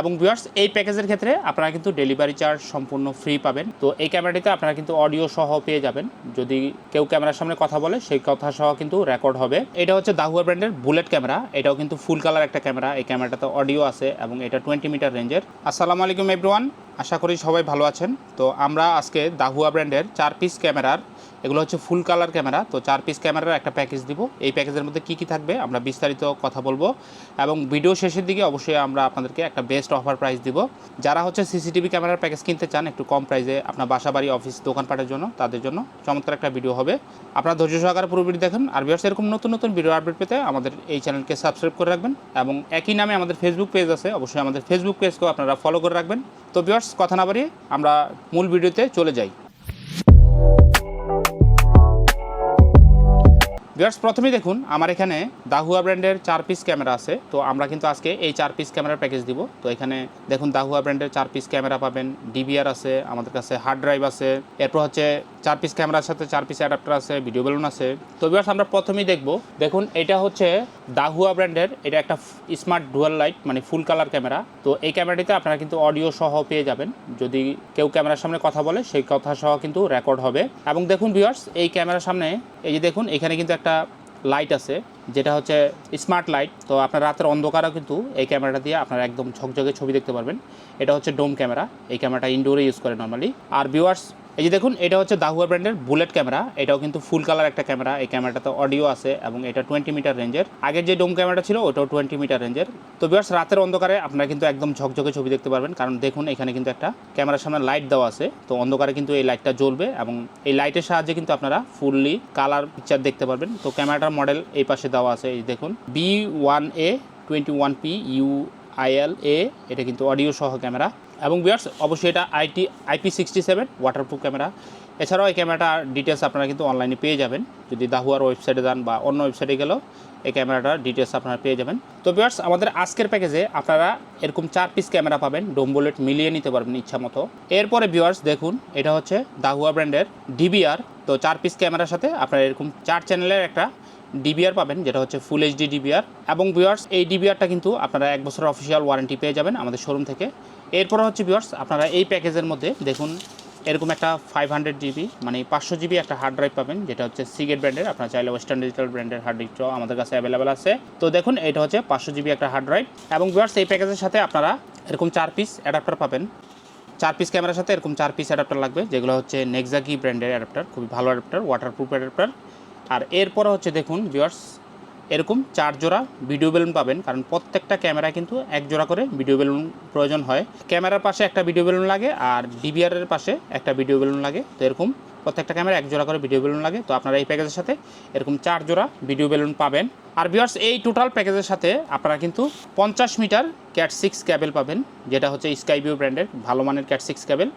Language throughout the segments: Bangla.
এবং ভিউয়ার্স এই প্যাকেজের ক্ষেত্রে আপনারা কিন্তু ডেলিভারি চার্জ সম্পূর্ণ ফ্রি পাবেন। তো এই ক্যামেরাটিতে আপনারা কিন্তু অডিও সহ পেয়ে যাবেন। যদি কেউ ক্যামেরার সামনে কথা বলে, সেই কথা সহ কিন্তু রেকর্ড হবে। এটা হচ্ছে দাহুয়া ব্র্যান্ডের বুলেট ক্যামেরা এটাও কিন্তু ফুল কালার একটা ক্যামেরা এই ক্যামেরাটাতে অডিও আছে এবং এটা টোয়েন্টি মিটার রেঞ্জের আসসালামু আলাইকুম এভরিওয়ান আশা করি সবাই ভালো আছেন। তো আমরা আজকে দাহুয়া ব্র্যান্ডের চার পিস ক্যামেরার এগুলো হচ্ছে ফুল কালার ক্যামেরা তো চার পিস ক্যামেরার একটা প্যাকেজ দিব। এই প্যাকেজের মধ্যে কী কী থাকবে আমরা বিস্তারিত কথা বলব। এবং ভিডিও শেষের দিকে অবশ্যই আমরা আপনাদেরকে একটা বেস্ট অফার প্রাইস দিব। যারা হচ্ছে সিসিটিভি ক্যামেরার প্যাকেজ কিনতে চান, একটু কম প্রাইসে আপনার বাসা বাড়ি অফিস দোকানপাটের জন্য, তাদের জন্য চমৎকার একটা ভিডিও হবে। আপনার ধৈর্য সহকারে পুরো ভিডিও দেখেন। আর বিয়ার্স এরকম নতুন নতুন ভিডিও আপডেট পেতে আমাদের এই চ্যানেলকে সাবস্ক্রাইব করে রাখবেন। এবং একই নামে আমাদের ফেসবুক পেজ আছে, অবশ্যই আমাদের ফেসবুক পেজকেও আপনারা ফলো করে রাখবেন। তো বিয়ার্স কথা না বাড়িয়ে আমরা মূল ভিডিওতে চলে যাই। ভিউয়ার্স প্রথমে দেখুন, আমার এখানে দাহুয়া ব্র্যান্ডের চার পিস ক্যামেরা আছে। তো আমরা কিন্তু আজকে এই চার পিস ক্যামেরার প্যাকেজ দিব। তো এখানে দেখুন দাহুয়া ব্র্যান্ডের চার পিস ক্যামেরা পাবেন। ডিবিআর আছে, আমাদের কাছে হার্ড ড্রাইভ আছে। এরপর হচ্ছে চার পিস ক্যামেরার সাথে চার পিস অ্যাডাপ্টার আছে ভিডিও বেলুন আছে। তো ভিউয়ার্স আমরা প্রথমেই দেখব, দেখুন, এটা হচ্ছে দাহুয়া ব্র্যান্ডের এটা একটা স্মার্ট ডুয়াল লাইট মানে ফুল কালার ক্যামেরা তো এই ক্যামেরাটিতে আপনারা কিন্তু অডিও সহ পেয়ে যাবেন। যদি কেউ ক্যামেরার সামনে কথা বলে, সেই কথা সহ কিন্তু রেকর্ড হবে। এবং দেখুন ভিউয়ার্স এই ক্যামেরার সামনে, এই যে দেখুন, এখানে কিন্তু একটা লাইট আছে, যেটা হচ্ছে স্মার্ট লাইট তো আপনার রাতের অন্ধকারও কিন্তু এই ক্যামেরাটা দিয়ে আপনারা একদম ঝকঝকে ছবি দেখতে পারবেন। এটা হচ্ছে ডোম ক্যামেরা এই ক্যামেরাটা ইনডোরে ইউজ করে নর্মালি আর ভিউয়ার্স এই যে দেখুন, এটা হচ্ছে দাহুয়া ব্র্যান্ডের বুলেট ক্যামেরা। এটাও কিন্তু ফুল কালার একটা ক্যামেরা। এই ক্যামেরাটাতে অডিও আছে এবং এটা টোয়েন্টি মিটার রেঞ্জের। আগের যে ডোম ক্যামেরাটা ছিল, ওটাও টোয়েন্টি মিটার রেঞ্জের। তো বিয়ার্স রাতের অন্ধকারে আপনারা কিন্তু একদম ঝকঝকে ছবি দেখতে পারবেন। কারণ দেখুন, এখানে কিন্তু একটা ক্যামেরার সামনে লাইট দেওয়া আছে। তো অন্ধকারে কিন্তু এই লাইটটা জ্বলবে এবং এই লাইটের সাহায্যে কিন্তু আপনারা ফুললি কালার পিকচার দেখতে পারবেন। তো ক্যামেরাটার মডেল এই পাশে দেওয়া আছে, এই দেখুন। B one A twenty one P U IL A এটা কিন্তু অডিও সহ ক্যামেরা। এবং বিয়ার্স অবশ্যই এটা IT IP sixty seven waterproof camera. এছাড়াও এই ক্যামেরাটার ডিটেলস আপনারা কিন্তু অনলাইনে পেয়ে যাবেন। যদি দাহুয়ার ওয়েবসাইটে যান বা অন্য ওয়েবসাইটে গেলেও এই ক্যামেরাটার ডিটেলস আপনারা পেয়ে যাবেন। তো বিয়ার্স আমাদের আজকের প্যাকেজে আপনারা এরকম চার পিস ক্যামেরা পাবেন। ডোমবোলেট মিলিয়ে নিতে পারবেন ইচ্ছা মতো। এরপরে বিয়ার্স দেখুন, এটা হচ্ছে দাহুয়া ব্র্যান্ডের ডিবিআর তো চার পিস ক্যামেরার সাথে আপনারা এরকম চার চ্যানেলের একটা ডিবিআর পাবেন, যেটা হচ্ছে ফুল এইচডি ডিবিআর এবং ভিউয়ার্স এই ডিবিআরটা কিন্তু আপনারা এক বছরের অফিসিয়াল ওয়ারেন্টি পেয়ে যাবেন আমাদের শোরুম থেকে। এরপর হচ্ছে ভিউয়ার্স আপনারা এই প্যাকেজের মধ্যে দেখুন, এরকম একটা ফাইভ হান্ড্রেড জিবি মানে পাঁচশো জিবি একটা হার্ড ড্রাইভ পাবেন, যেটা হচ্ছে সিগেট ব্র্যান্ডের আপনারা চাইলে ওয়েস্টার্ন ডিজিটাল ব্র্যান্ডের হার্ড ড্রাইভটাও আমাদের কাছে অ্যাভেলেবেল আছে। তো দেখুন, এটা হচ্ছে পাঁচশো জিবি একটা হার্ড ড্রাইভ এবং ভিউয়ার্স এই প্যাকেজের সাথে আপনারা এরকম চার পিস অ্যাডাপ্টার পাবেন। চার পিস ক্যামেরার সাথে এরকম চার পিস অ্যাডাপ্টার লাগবে, যেগুলো হচ্ছে নেক্সাকি ব্র্যান্ডের অ্যাডাপ্টার খুবই ভালো অ্যাডাপ্টার ওয়াটারপ্রুফ অ্যাডাপ্টার আর এরপরে হচ্ছে দেখুন ভিউয়ার্স এরকম চার জোড়া ভিডিও বেলুন পাবেন, কারণ প্রত্যেকটা ক্যামেরা কিন্তু এক জোড়া করে ভিডিও বেলুন প্রয়োজন হয়। ক্যামেরার পাশে একটা ভিডিও বেলুন লাগে আর ডিবিআরের পাশে একটা ভিডিও বেলুন লাগে। তো এরকম প্রত্যেকটা ক্যামেরা এক জোড়া করে ভিডিও বেলুন লাগে। তো আপনারা এই প্যাকেজের সাথে এরকম চার জোড়া ভিডিও বেলুন পাবেন। আর ভিউয়ার্স এই টোটাল প্যাকেজের সাথে আপনারা কিন্তু পঞ্চাশ মিটার ক্যাট সিক্স ক্যাবেল পাবেন, যেটা হচ্ছে স্কাইভিউ ব্র্যান্ডের ভালো মানের ক্যাট সিক্স ক্যাবেল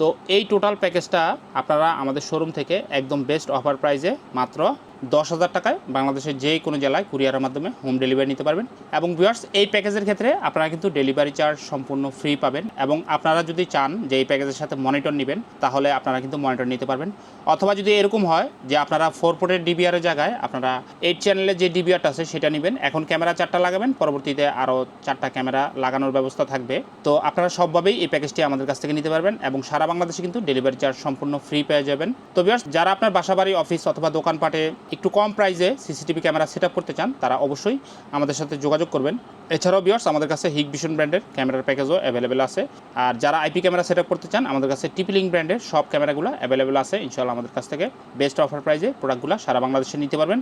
তো এই টোটাল প্যাকেজটা আপনারা আমাদের শোরুম থেকে একদম বেস্ট অফার প্রাইজে মাত্র দশ হাজার টাকায় বাংলাদেশের যে কোনো জেলায় কুরিয়ারের মাধ্যমে হোম ডেলিভারি নিতে পারবেন। এবং ভিউয়ার্স এই প্যাকেজের ক্ষেত্রে আপনারা কিন্তু ডেলিভারি চার্জ সম্পূর্ণ ফ্রি পাবেন এবং আপনারা যদি চান যে এই প্যাকেজের সাথে মনিটর নেবেন, তাহলে আপনারা কিন্তু মনিটর নিতে পারবেন। অথবা যদি এরকম হয় যে আপনারা ফোর পোর্টের ডিবিআরের জায়গায় আপনারা এইট চ্যানেলের যে ডিবিআরটা আছে, সেটা নেবেন। এখন ক্যামেরা চারটা লাগাবেন, পরবর্তীতে আরও চারটা ক্যামেরা লাগানোর ব্যবস্থা থাকবে। তো আপনারা সবভাবেই এই প্যাকেজটি আমাদের কাছ থেকে নিতে পারবেন এবং সারা বাংলাদেশে কিন্তু ডেলিভারি চার্জ সম্পূর্ণ ফ্রি পেয়ে যাবেন। তো ভিউয়ার্স যারা আপনার বাসাবাড়ি অফিস অথবা দোকানপাটে একটু কম প্রাইসে সিসিটিভি ক্যামেরা সেট করতে চান, তারা অবশ্যই আমাদের সাথে যোগাযোগ করবেন। এছাড়াও বিয়ার্স আমাদের কাছে হিগ ভিশন ব্র্যান্ডের ক্যামেরার প্যাকেজও অ্যাভেলেবেল আছে। আর যারা আইপি ক্যামেরা সেট করতে চান, আমাদের কাছে টিপিলিং ব্র্যান্ডের সব ক্যামেরাগুলো অ্যাভেলেবেল আছে। ইনশাল্লাহ আমাদের কাছ থেকে বেস্ট অফার প্রাইসে প্রোডাক্টগুলো সারা বাংলাদেশে নিতে পারবেন।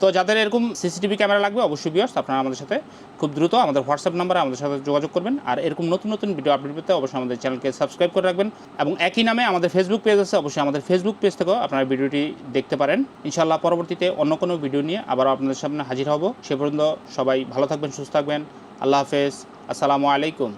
তো যাদের এরকম সিসিটিভি ক্যামেরা লাগবে, অবশ্যই বিয়ার্স আপনারা আমাদের সাথে খুব দ্রুত আমাদের হোয়াটসঅ্যাপ নাম্বারে আমাদের সাথে যোগাযোগ করবেন। আর এরকম নতুন নতুন ভিডিও আপডেট পেতে অবশ্যই আমাদের চ্যানেলকে সাবস্ক্রাইব করে রাখবেন। এবং একই নামে আমাদের ফেসবুক পেজ আছে, অবশ্যই আমাদের ফেসবুক পেজ থেকেও আপনারা ভিডিওটি দেখতে পারেন। ইনশাল্লাহ পরবর্তীতে অন্য কোনো ভিডিও নিয়ে আবার আপনাদের সামনে হাজির হব। সে পর্যন্ত সবাই ভালো থাকবেন, সুস্থ থাকবেন। আল্লাহ হাফেজ। আসসালামু আলাইকুম।